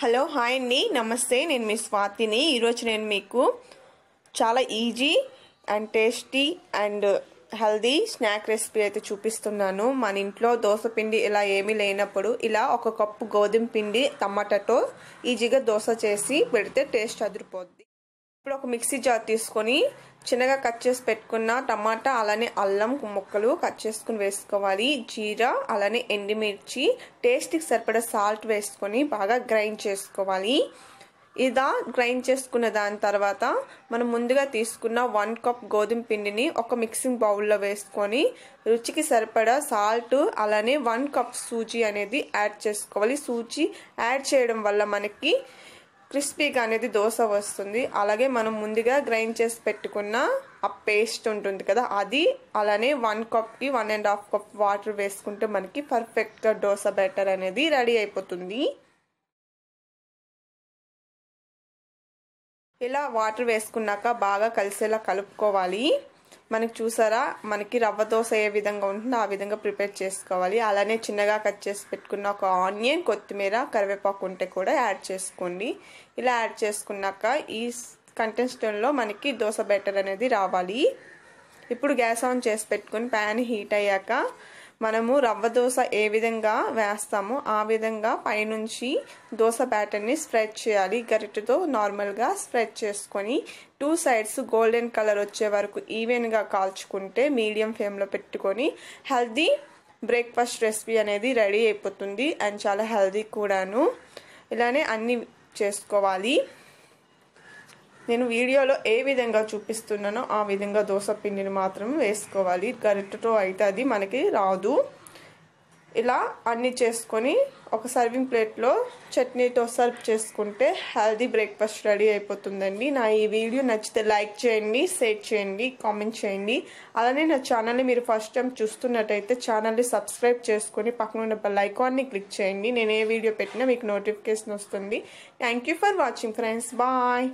Hello hi అండి. నమస్తే నేను మీ స్వాతిని. ఈరోజు నేను మీకు చాలా easy and tasty and healthy snack recipe అయితే చూపిస్తున్నాను. మన ఇంట్లో దోశ పిండి ఇలా ఏమీ లేనప్పుడు ఇలా ఒక కప్పు గోధుమ పిండి టమాటాతో ఈజీగా దోశ చేసి పెడితే టేస్ట్ అదిరిపోద్ది. ఇప్పుడు ఒక మిక్సీ జార్ తీసుకొని చిన్నగా కట్ చేసి పెట్టుకున్న టమాటా అలానే అల్లం ముక్కలు కట్ చేసుకుని వేసుకోవాలి. జీరా అలానే ఎండిమిర్చి టేస్ట్కి సరిపడా సాల్ట్ వేసుకొని బాగా గ్రైండ్ చేసుకోవాలి. ఇదా గ్రైండ్ చేసుకున్న దాని తర్వాత మనం ముందుగా తీసుకున్న వన్ కప్ గోధుమ పిండిని ఒక మిక్సింగ్ బౌల్లో వేసుకొని రుచికి సరిపడా సాల్ట్ అలానే వన్ కప్ సూజీ అనేది యాడ్ చేసుకోవాలి. సూజీ యాడ్ చేయడం వల్ల మనకి క్రిస్పీగా అనేది దోశ వస్తుంది. అలాగే మనం ముందుగా గ్రైండ్ చేసి పెట్టుకున్న ఆ పేస్ట్ ఉంటుంది కదా అది అలానే one కప్కి one and half cup water వేసుకుంటే మనకి పర్ఫెక్ట్గా దోశ బ్యాటర్ అనేది రెడీ అయిపోతుంది. ఇలా వాటర్ వేసుకున్నాక బాగా కలిసేలా కలుపుకోవాలి. మనకి చూసారా? మనకి రవ్వ దోశ ఏ విధంగా ఉంటుందో ఆ విధంగా ప్రిపేర్ చేసుకోవాలి. అలానే చిన్నగా కట్ చేసి పెట్టుకున్న ఒక ఆనియన్ కొత్తిమీర కరివేపాకు ఉంటే కూడా యాడ్ చేసుకోండి. ఇలా యాడ్ చేసుకున్నాక ఈ కంటెస్టెంట్లో మనకి దోశ బ్యాటర్ అనేది రావాలి. ఇప్పుడు గ్యాస్ ఆన్ చేసి పెట్టుకుని ప్యాన్ హీట్ అయ్యాక మనము రవ్వ దోశ ఏ విధంగా వేస్తామో ఆ విధంగా పైనుంచి దోశ బ్యాటర్ని స్ప్రెడ్ చేయాలి. గరిటెతో నార్మల్గా స్ప్రెడ్ చేసుకొని టూ సైడ్స్ గోల్డెన్ కలర్ వచ్చే వరకు ఈవెన్గా కాల్చుకుంటే మీడియం ఫ్లేమ్లో పెట్టుకొని హెల్దీ బ్రేక్ఫాస్ట్ రెసిపీ అనేది రెడీ అయిపోతుంది. అండ్ చాలా హెల్దీ కూడాను. ఇలానే అన్నీ చేసుకోవాలి. నేను వీడియోలో ఏ విధంగా చూపిస్తున్నానో ఆ విధంగా దోశ పిండిని మాత్రం వేసుకోవాలి. గరిటతో అయితే అది మనకి రాదు. ఇలా అన్నీ చేసుకొని ఒక సర్వింగ్ ప్లేట్లో చట్నీతో సర్వ్ చేసుకుంటే హెల్దీ బ్రేక్ఫాస్ట్ రెడీ అయిపోతుందండి. నా ఈ వీడియో నచ్చితే లైక్ చేయండి షేర్ చేయండి కామెంట్ చేయండి. అలానే నా ఛానల్ని మీరు ఫస్ట్ టైం చూస్తున్నట్టయితే ఛానల్ని సబ్స్క్రైబ్ చేసుకొని పక్కన ఉన్న బెల్ ఐకాన్ని క్లిక్ చేయండి. నేను ఏ వీడియో పెట్టినా మీకు నోటిఫికేషన్ వస్తుంది. Thank you for watching friends bye